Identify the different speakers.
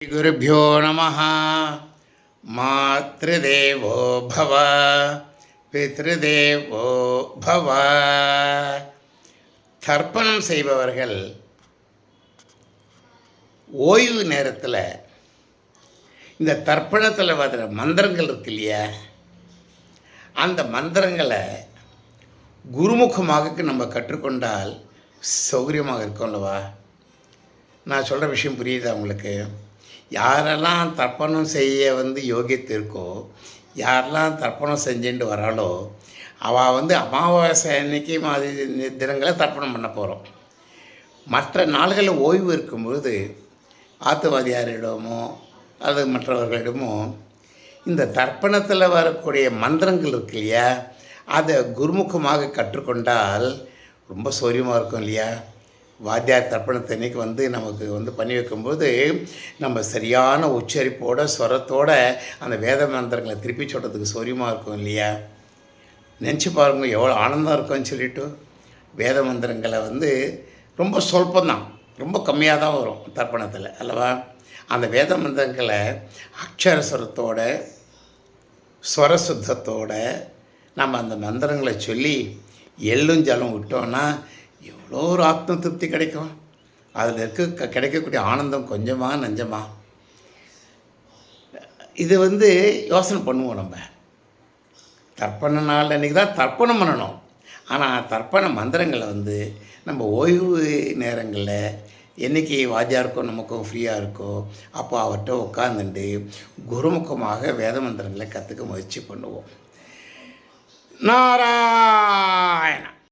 Speaker 1: गुरुभ्यो नमः मातृदेवो भव பித்ருதேவோ பவ தர்ப்பணம் செய்பவர்கள் ஓய்வு நேரத்தில் இந்த தர்ப்பணத்தில் வர மந்திரங்கள் இருக்கு இல்லையா அந்த மந்திரங்களை குருமுகமாக நம்ம கற்றுக்கொண்டால் சௌகரியமாக இருக்கும் அல்லவா நான் சொல்கிற விஷயம் புரியுதா உங்களுக்கு யாரெல்லாம் தர்ப்பணம் செய்ய வந்து யோகித்திருக்கோ யாரெல்லாம் தர்ப்பணம் செஞ்சுட்டு வராளோ அவள் வந்து அமாவாசை அன்னைக்கு மாதிரி தினங்களை தர்ப்பணம் பண்ண போகிறோம் மற்ற நாள்களில் ஓய்வு இருக்கும்போது ஆத்துவாதியாரிடமோ அது மற்றவர்களிடமோ இந்த தர்ப்பணத்தில் வரக்கூடிய மந்திரங்கள் இருக்கு இல்லையா அதை குருமுகமாக கற்றுக்கொண்டால் ரொம்ப சௌரியமாக இருக்கும் இல்லையா? வாத்தியார் தர்ப்பணத்தை அன்னைக்கு வந்து நமக்கு வந்து பண்ணி வைக்கும்போது நம்ம சரியான உச்சரிப்போட ஸ்வரத்தோட அந்த வேத மந்திரங்களை திருப்பி சொல்கிறதுக்கு சௌரியமாக இருக்கும் இல்லையா? நினச்சி பாருங்க எவ்வளோ ஆனந்தம் இருக்கும்னு சொல்லிட்டு வேத மந்திரங்களை வந்து ரொம்ப சொல்பந்தான் ரொம்ப கம்மியாக தான் வரும் தர்ப்பணத்தில் அல்லவா? அந்த வேத மந்திரங்களை அக்ஷரஸ்வரத்தோட ஸ்வரசுத்தத்தோட நம்ம அந்த மந்திரங்களை சொல்லி எள்ளும் ஜலம் விட்டோன்னா அவ்வளோ ஒரு ஆத்ம திருப்தி கிடைக்கும்? அதில் இருக்க க- கிடைக்கக்கூடிய ஆனந்தம் கொஞ்சமாக நஞ்சமாக இது வந்து யோசனை பண்ணுவோம் நம்ம. தர்ப்பண நாள் அன்றைக்கி தான் தர்ப்பணம் பண்ணணும். ஆனால் தர்ப்பண மந்திரங்களை வந்து நம்ம ஓய்வு நேரங்களில் என்னைக்கு வாத்தியாருக்கும் நமக்கும் ஃப்ரீயாக இருக்கோ அப்போ அவர்கிட்ட உட்காந்துட்டு குருமுகமாக வேத மந்திரங்களை கற்றுக்க முயற்சி பண்ணுவோம். நாரா